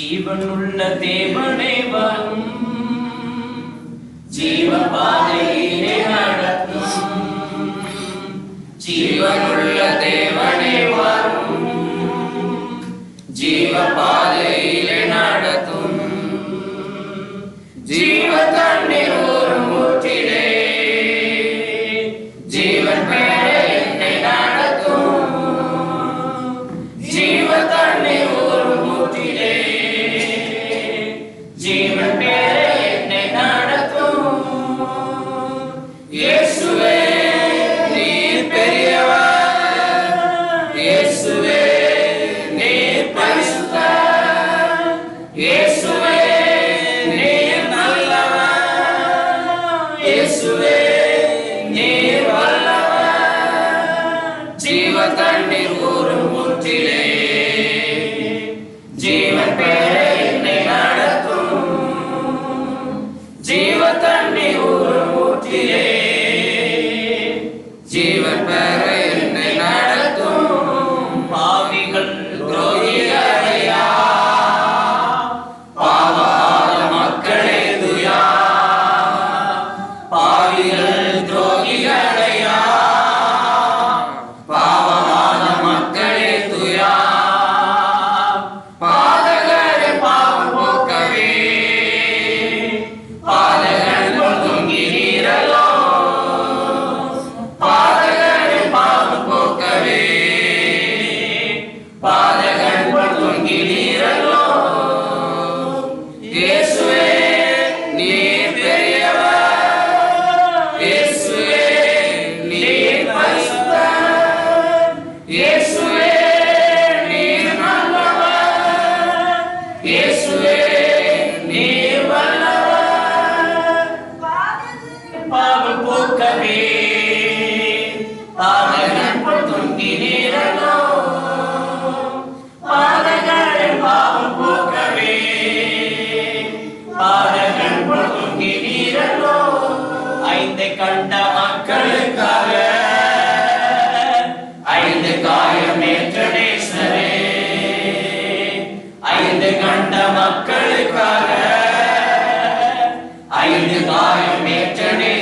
ജീവനുള്ള ദേവനെ ജീവപാതയിലെ നടത്തും ജീവനുള്ള ദേവനെ ஜீவ தண்ணீர் கூறும் ஊற்றிலே ஜீவன் பெற என்னை ஜீவ தண்ணீர் கூறும் ஊற்றிலே ஜீவன் பெற கண்ட மக்களுக்காக ஐந்து காயம் ஏற்றேஸ்வரே ஐந்து கண்ட மக்களுக்காக ஐந்து காயம் ஏற்றே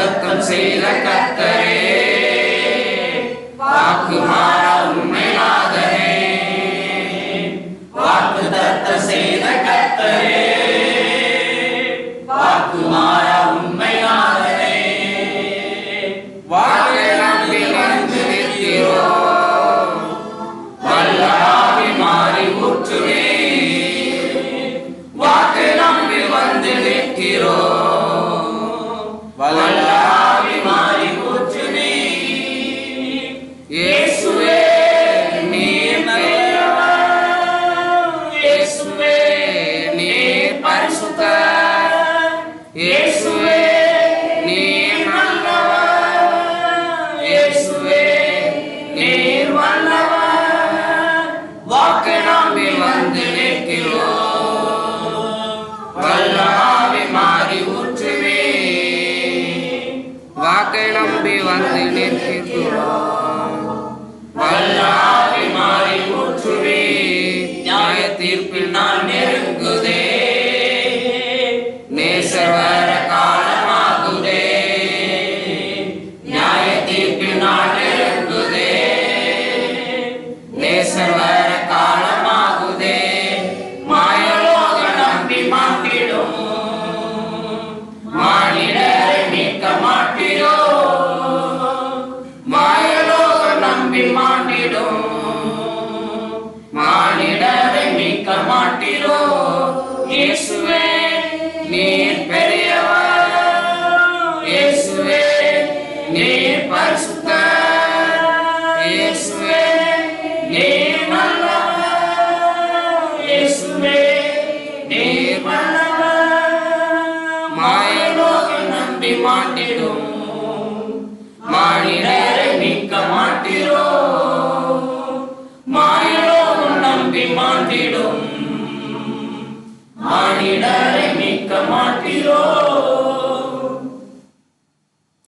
வருத்தம் செய்த கத்தரே வாக்கு மாறா உண்மையாதரே வாக்கு தத்த செய்த கத்தரே வாக்கு மாறா உண்மையாதரே வாக்கு நம்பி வந்து நிற்கிறோ வல்லராவி மாறி ஊற்றுவே வாக்கு நம்பி வந்து நிற்கிறோ வல்ல வாக்கை நம்பி வந்து நிற்கிறோம் Monday, Monday. மாட்டிடும். மானிடரை மீட்க மாட்டிடும்